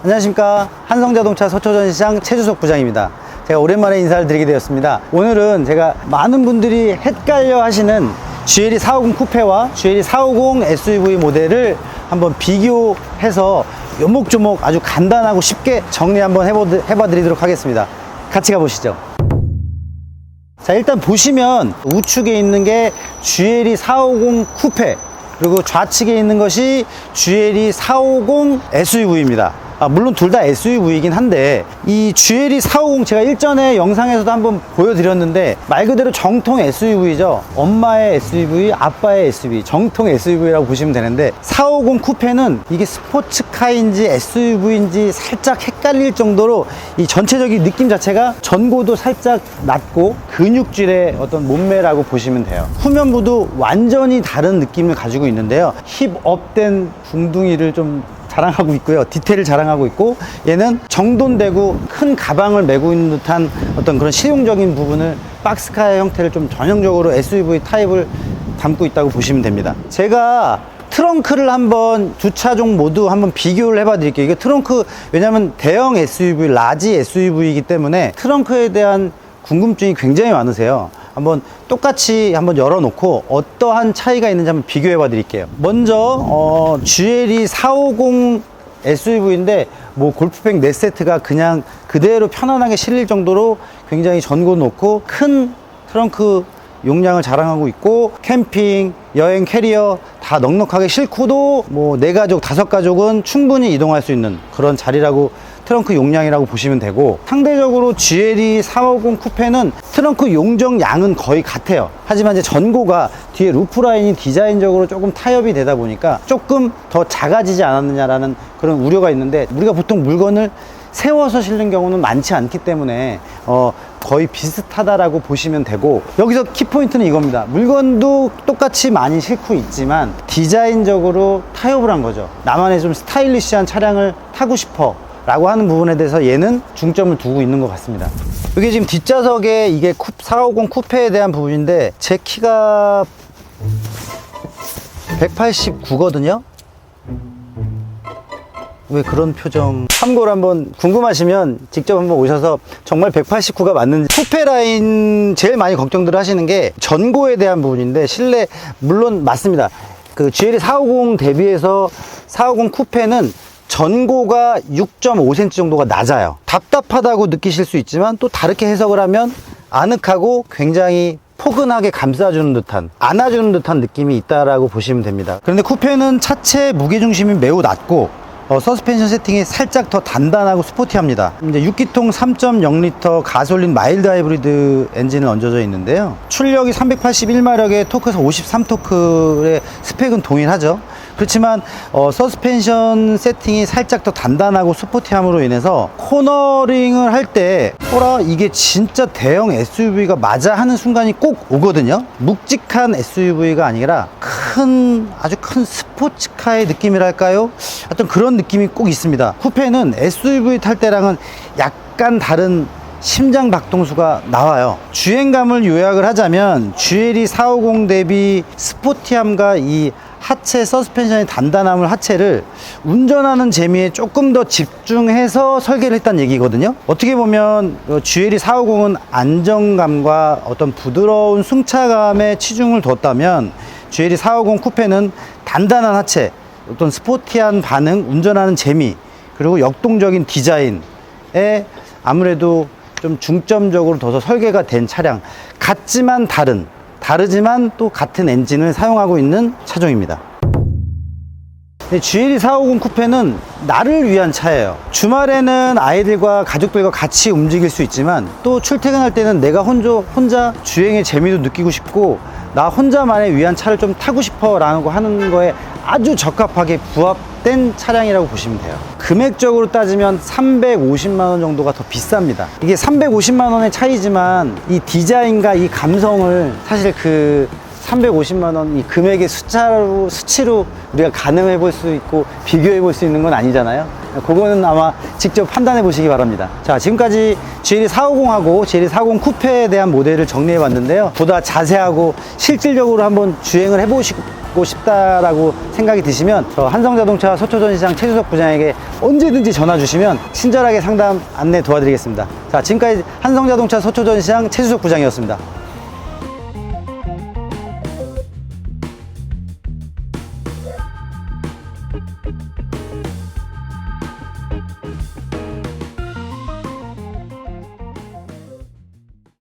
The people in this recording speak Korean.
안녕하십니까. 한성자동차 서초전시장 최주석 부장입니다. 제가 오랜만에 인사를 드리게 되었습니다. 오늘은 제가 많은 분들이 헷갈려 하시는 GLE 450 쿠페와 GLE 450 SUV 모델을 한번 비교해서 요목조목 아주 간단하고 쉽게 정리 한번 해봐 드리도록 하겠습니다. 같이 가보시죠. 자 일단 보시면 우측에 있는 게 GLE 450 쿠페 그리고 좌측에 있는 것이 GLE 450 SUV입니다 아, 물론 둘 다 SUV이긴 한데 이 GLE 450 제가 일전에 영상에서도 한번 보여드렸는데 말 그대로 정통 SUV죠. 엄마의 SUV 아빠의 SUV 정통 SUV라고 보시면 되는데 450 쿠페는 이게 스포츠카인지 SUV인지 살짝 헷갈릴 정도로 이 전체적인 느낌 자체가 전고도 살짝 낮고 근육질의 어떤 몸매라고 보시면 돼요. 후면부도 완전히 다른 느낌을 가지고 있는데요. 힙업된 궁둥이를 좀 자랑하고 있고요. 디테일을 자랑하고 있고 얘는 정돈되고 큰 가방을 메고 있는 듯한 어떤 그런 실용적인 부분을 박스카의 형태를 좀 전형적으로 SUV 타입을 담고 있다고 보시면 됩니다. 제가 트렁크를 한번 두 차종 모두 한번 비교를 해봐 드릴게요. 이게 트렁크 왜냐면 대형 SUV, 라지 SUV이기 때문에 트렁크에 대한 궁금증이 굉장히 많으세요. 한번 똑같이 한번 열어놓고 어떠한 차이가 있는지 한번 비교해 봐 드릴게요. 먼저 어, GLE 450 SUV인데 뭐 골프백 4세트가 그냥 그대로 편안하게 실릴 정도로 굉장히 전고 높고 큰 트렁크 용량을 자랑하고 있고 캠핑, 여행 캐리어 다 넉넉하게 싣고도 뭐 네 가족, 다섯 가족은 충분히 이동할 수 있는 그런 자리라고 트렁크 용량이라고 보시면 되고 상대적으로 GLE 450 쿠페는 트렁크 용적 양은 거의 같아요. 하지만 이제 전고가 뒤에 루프 라인이 디자인적으로 조금 타협이 되다 보니까 조금 더 작아지지 않았느냐라는 그런 우려가 있는데 우리가 보통 물건을 세워서 실는 경우는 많지 않기 때문에 어, 거의 비슷하다라고 보시면 되고 여기서 키포인트는 이겁니다. 물건도 똑같이 많이 싣고 있지만 디자인적으로 타협을 한 거죠. 나만의 좀 스타일리시한 차량을 타고 싶어 라고 하는 부분에 대해서 얘는 중점을 두고 있는 것 같습니다. 이게 지금 뒷좌석에 이게 쿱, 450 쿠페에 대한 부분인데 제 키가 189거든요? 왜 그런 표정? 참고로 한번 궁금하시면 직접 한번 오셔서 정말 189가 맞는지 쿠페 라인 제일 많이 걱정들 하시는 게 전고에 대한 부분인데 실내 물론 맞습니다. 그 GLE 450 대비해서 450 쿠페는 전고가 6.5cm 정도가 낮아요 답답하다고 느끼실 수 있지만 또 다르게 해석을 하면 아늑하고 굉장히 포근하게 감싸주는 듯한 안아주는 듯한 느낌이 있다라고 보시면 됩니다 그런데 쿠페는 차체 무게중심이 매우 낮고 어, 서스펜션 세팅이 살짝 더 단단하고 스포티합니다. 이제 6기통 3.0L 가솔린 마일드 하이브리드 엔진을 얹어져 있는데요. 출력이 381마력에 토크에서 53토크의 스펙은 동일하죠. 그렇지만 어, 서스펜션 세팅이 살짝 더 단단하고 스포티함으로 인해서 코너링을 할때 호라 이게 진짜 대형 SUV가 맞아 하는 순간이 꼭 오거든요. 묵직한 SUV가 아니라 큰 아주 큰 스포츠카의 느낌이랄까요? 어떤 그런 느낌이 꼭 있습니다. 쿠페는 SUV 탈 때랑은 약간 다른 심장 박동수가 나와요. 주행감을 요약을 하자면 GLE 450 대비 스포티함과 이 하체 서스펜션의 단단함을 하체를 운전하는 재미에 조금 더 집중해서 설계를 했다는 얘기거든요. 어떻게 보면 어, GLE 450은 안정감과 어떤 부드러운 승차감에 치중을 뒀다면 GLE 450 쿠페는 단단한 하체, 어떤 스포티한 반응, 운전하는 재미, 그리고 역동적인 디자인에 아무래도 좀 중점적으로 둬서 설계가 된 차량 같지만 다른 다르지만 또 같은 엔진을 사용하고 있는 차종입니다. GLE 450 쿠페는 나를 위한 차예요. 주말에는 아이들과 가족들과 같이 움직일 수 있지만 또 출퇴근할 때는 내가 혼자, 혼자 주행의 재미도 느끼고 싶고 나 혼자만의 위한 차를 좀 타고 싶어 라고 하는 거에 아주 적합하게 부합된 차량이라고 보시면 돼요. 금액적으로 따지면 350만 원 정도가 더 비쌉니다. 이게 350만 원의 차이지만 이 디자인과 이 감성을 사실 그 350만 원 이 금액의 숫자로 수치로 우리가 가늠해 볼 수 있고 비교해 볼 수 있는 건 아니잖아요. 그거는 아마 직접 판단해 보시기 바랍니다. 자, 지금까지 GLE 450하고 GLE 450 쿠페에 대한 모델을 정리해 봤는데요. 보다 자세하고 실질적으로 한번 주행을 해 보시고 받고 싶다라고 생각이 드시면 저 한성자동차 서초전시장 최주석 부장에게 언제든지 전화 주시면 친절하게 상담 안내 도와드리겠습니다. 자, 지금까지 한성자동차 서초전시장 최주석 부장이었습니다.